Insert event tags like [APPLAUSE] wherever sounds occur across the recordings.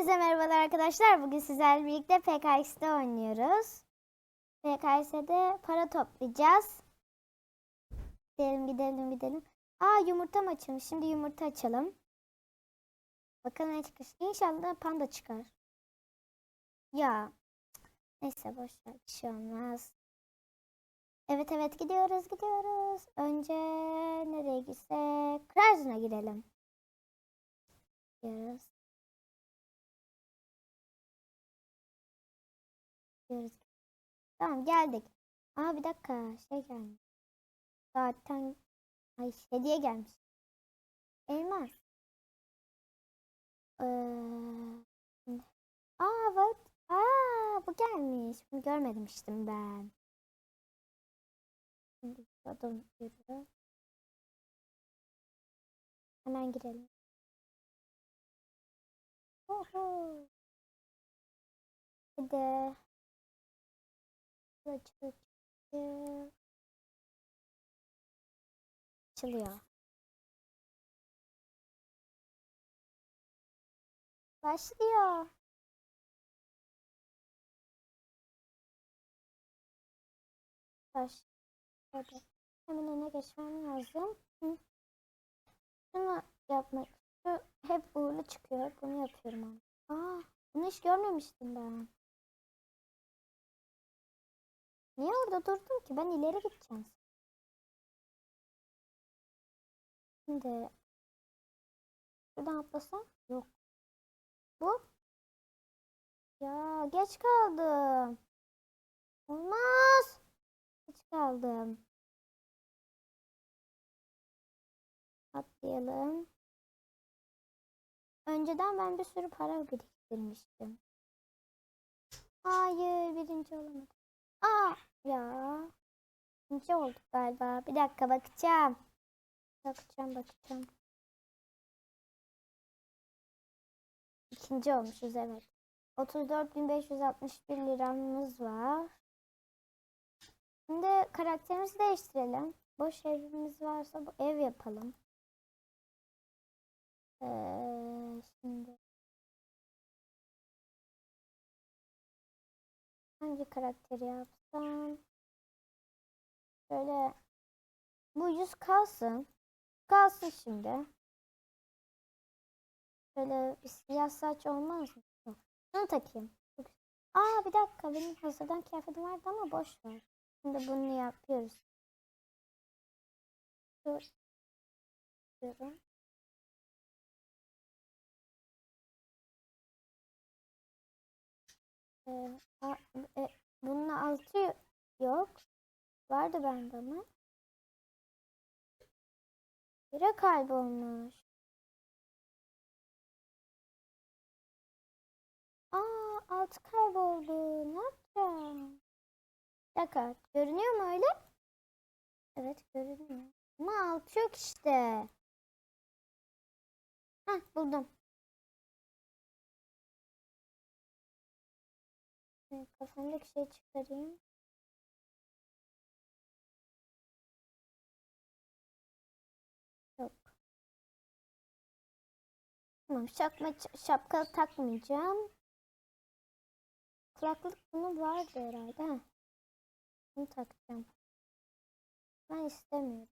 Hepinize merhabalar arkadaşlar. Bugün sizlerle birlikte PKX'de oynuyoruz. PKX'de para toplayacağız. Gidelim gidelim gidelim. Aa yumurta mı açılmış? Şimdi yumurta açalım. Bakalım ne çıkar. İnşallah panda çıkar. Ya. Neyse boş ver. Bir şey olmaz. Evet evet gidiyoruz gidiyoruz. Önce nereye gitsek? Krazna girelim. Gidiyoruz. Gidiyoruz. Tamam geldik. Aa bir dakika şey gelmiş. Zaten ay hediye gelmiş. Elmas. Ee, aa bak. Aa bu gelmiş. Bunu görmemiştim ben. Şimdi adam yürü. Hemen girelim. Oho. Hadi. Açıl- açıl. Açılıyor. Başlıyor. Baş. Hadi. Hemen öne geçmem lazım. Hı. Şunu yapmak. Şu hep uğurlu çıkıyor. Bunu yapıyorum ama. Aa, bunu hiç görmemiştim ben. Niye orada durdum ki? Ben ileri gideceğim. Şimdi şuradan atlasam yok. Bu? Ya geç kaldım. Olmaz. Geç kaldım. Atlayalım. Önceden ben bir sürü para biriktirmiştim. Hayır birinci olamadım. Aa ya. İkinci olduk galiba. Bir dakika bakacağım. Bakacağım bakacağım. İkinci olmuşuz evet. 34.561 liramız var. Şimdi karakterimizi değiştirelim. Boş evimiz varsa bu ev yapalım. Ee, şimdi hangi karakteri yapsam? Şöyle bu yüz kalsın. Kalsın şimdi. Böyle bir siyah saç olmaz mı? Bunu takayım. Aa bir dakika benim hazırdan kıyafetim vardı ama boş ver. Şimdi bunu yapıyoruz. Dur. Diyorum. Ee, a- e, bunun altı yok. Vardı bende ama. Bire kaybolmuş. Aa altı kayboldu. Ne yapacağım? Bir. Görünüyor mu öyle? Evet görünüyor. Ama altı yok işte. Hah buldum. Evet, Kafamdaki şey çıkarayım. Yok. Tamam şapka, şapka takmayacağım. Kulaklık bunu vardı herhalde. Heh. Bunu takacağım. Ben istemiyorum.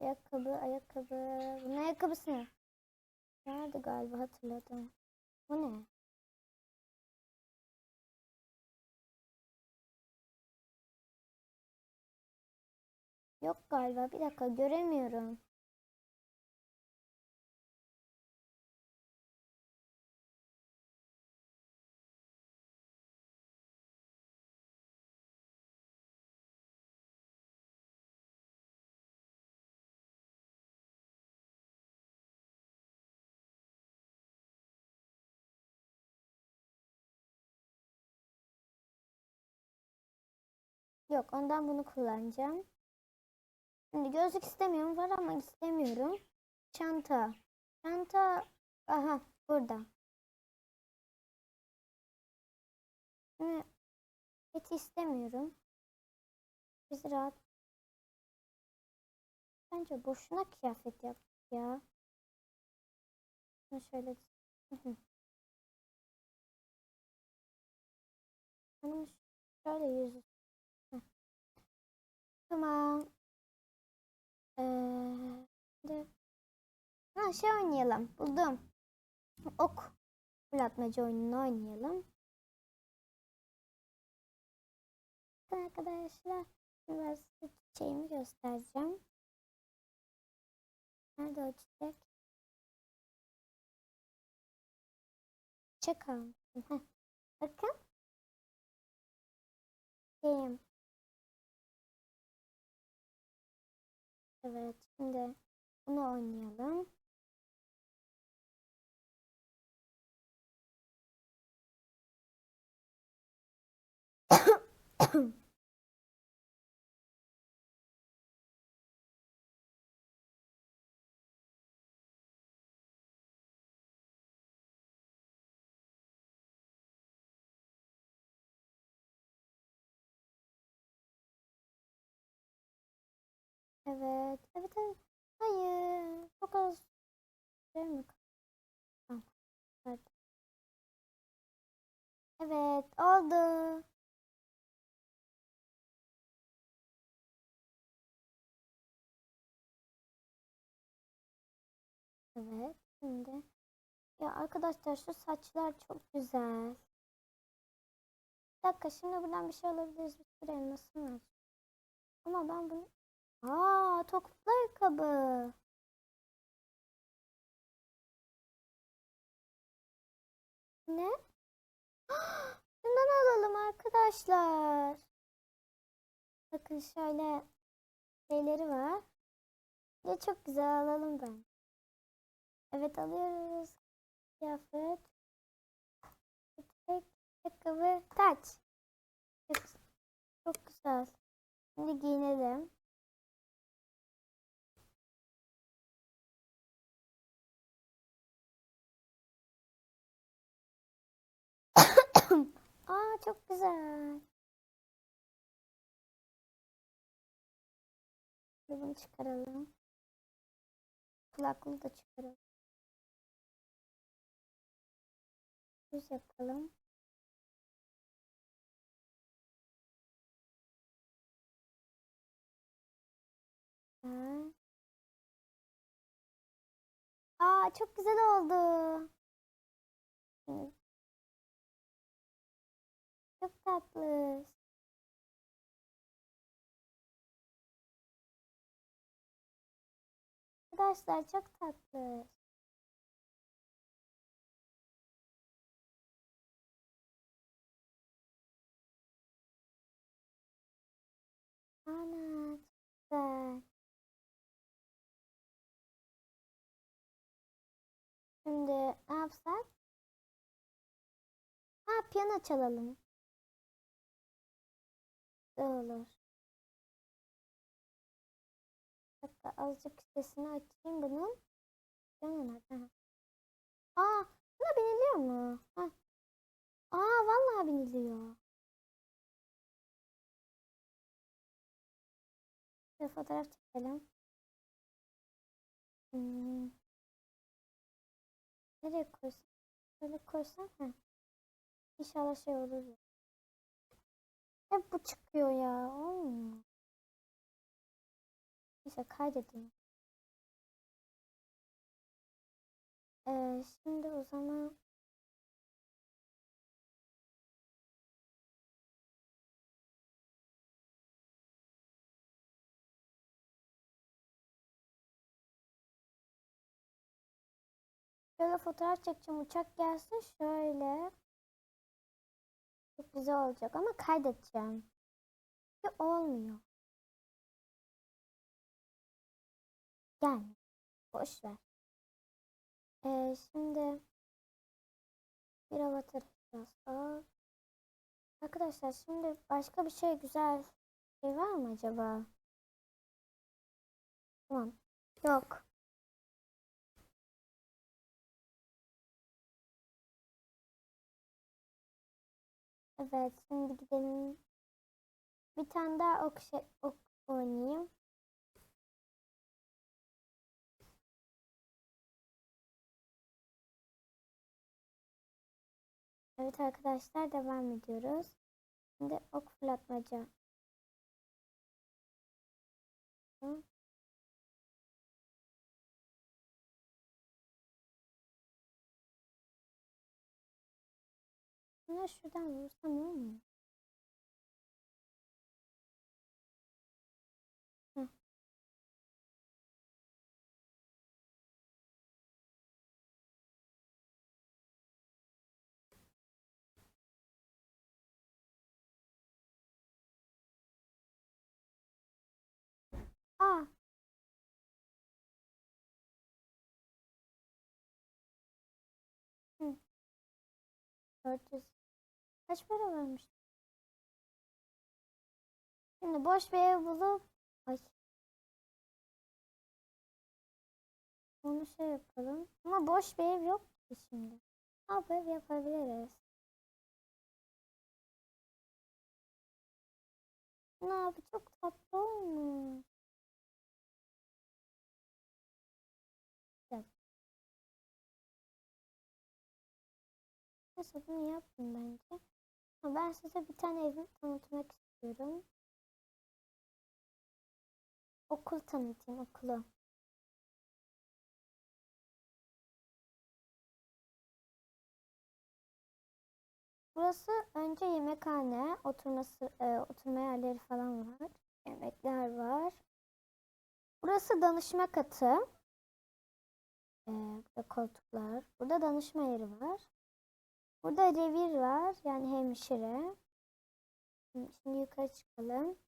Ayakkabı, ayakkabı. Bunun ayakkabısı ne? Nerede galiba hatırladım. Bu ne? Yok galiba. Bir dakika göremiyorum. Yok ondan bunu kullanacağım. Şimdi gözlük istemiyorum var ama istemiyorum. Çanta. Çanta aha burada. Şimdi eti istemiyorum. Biz rahat. Bence boşuna kıyafet yaptık ya. Şunu şöyle şöyle yüzü. Tamam. Ee, ha, şey oynayalım. Buldum. Ok fırlatmacı oyununu oynayalım. Arkadaşlar size çiçeğimi göstereceğim. Nerede o çiçek? Çiçek almışım. Heh. Bakın. Çiçeğim. Evet şimdi bunu oynayalım. [COUGHS] Evet. Evet evet. Hayır. Çok az? Tamam. Hadi. Evet. Oldu. Evet. Şimdi. Ya arkadaşlar şu saçlar çok güzel. Bir dakika şimdi buradan bir şey alabiliriz. Bir sürü elmasım. Ama ben bunu... Aa, topuklu ayakkabı. Ne? [GASPS] Bundan alalım arkadaşlar. Bakın şöyle şeyleri var. Ya çok güzel alalım ben. Evet alıyoruz. Kıyafet. Tek ayakkabı. Taç. Çok güzel. Şimdi giyinelim. Aa çok güzel. Bunu çıkaralım. Kulaklığı da çıkaralım. Düz yapalım. Ha. Aa çok güzel oldu. Evet. Çok tatlı. Arkadaşlar çok tatlı. Ana güzel. Şimdi ne yapsak? Ha piyano çalalım. Bir dakika azıcık sesini açayım bunun. Piyano nerede? Ha. Aa buna biniliyor mu? Ha. Aa vallahi biniliyor. Bir fotoğraf çekelim. Hmm. Nereye koysam? Böyle koysam ha. İnşallah şey olur. Hep bu çıkıyor ya. Olmuyor. Neyse kaydedeyim. Ee, şimdi o zaman Şöyle fotoğraf çekeceğim. Uçak gelsin şöyle. Çok güzel olacak ama kaydedeceğim. Ki olmuyor. Gelmiyor. Boş ver. Ee, şimdi bir avatar yapacağız. Arkadaşlar şimdi başka bir şey güzel şey var mı acaba? Tamam. Yok. Evet, şimdi gidelim. Bir tane daha ok, şey, ok oynayayım. Evet arkadaşlar devam ediyoruz. Şimdi ok fırlatmaca. Hı. Şuna şuradan vursam mu? Hı. Aa. Hı. 400. Kaç para vermiş? Şimdi boş bir ev bulup Ay. Onu şey yapalım. Ama boş bir ev yok ki şimdi. Ne yapıp yapabiliriz? Ne abi çok tatlı olmuş. Neyse bunu yaptım bence. Ben size bir tane evimi tanıtmak istiyorum. Okul tanıtayım okulu. Burası önce yemekhane, oturması, e, oturma yerleri falan var. Yemekler var. Burası danışma katı. E, burada koltuklar. Burada danışma yeri var. Burada revir var. Yani hemşire. Şimdi yukarı çıkalım.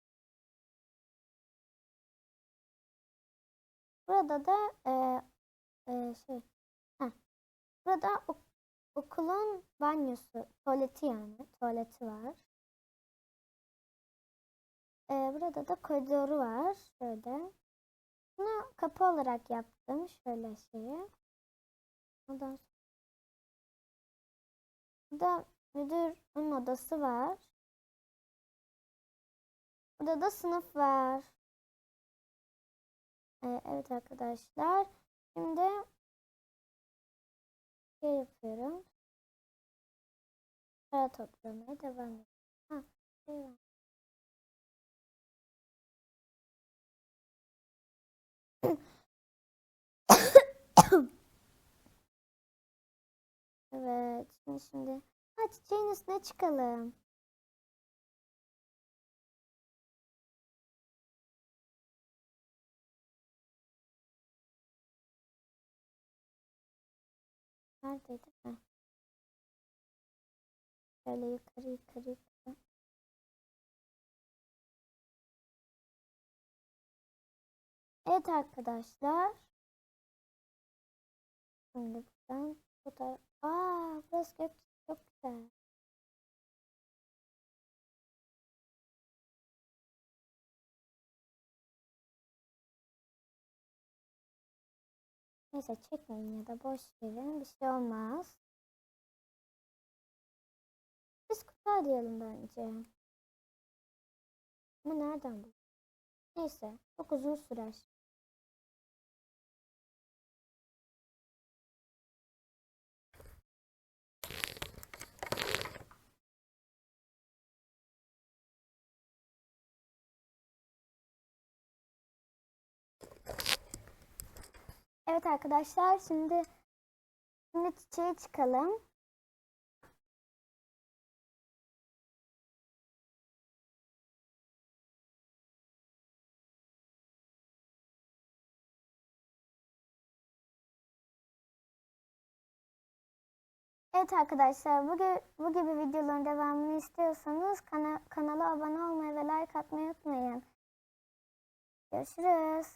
Burada da e, e, şey, heh. burada ok- okulun banyosu, tuvaleti yani, tuvaleti var. E, burada da koridoru var, şöyle. Bunu kapı olarak yaptım, şöyle şeyi. Ondan sonra Burada müdürün odası var. Burada da sınıf var. Ee, evet arkadaşlar. Şimdi şey yapıyorum. Para toplamaya devam ediyorum. Ha, şey var. Evet, şimdi şimdi. Ha çiçeğin üstüne çıkalım. Neredeydi? Heh. Şöyle yukarı yukarı yukarı. Evet arkadaşlar. Şimdi buradan bu taraf. Aa, burası gök çok güzel. Neyse çekmeyin ya da boş verin. Bir şey olmaz. Biz kutu arayalım bence. Ama nereden bu? Neyse çok uzun sürer. Evet arkadaşlar şimdi şimdi çiçeğe çıkalım. Evet arkadaşlar bu, bu gibi videoların devamını istiyorsanız kana, kanala abone olmayı ve like atmayı unutmayın. Görüşürüz.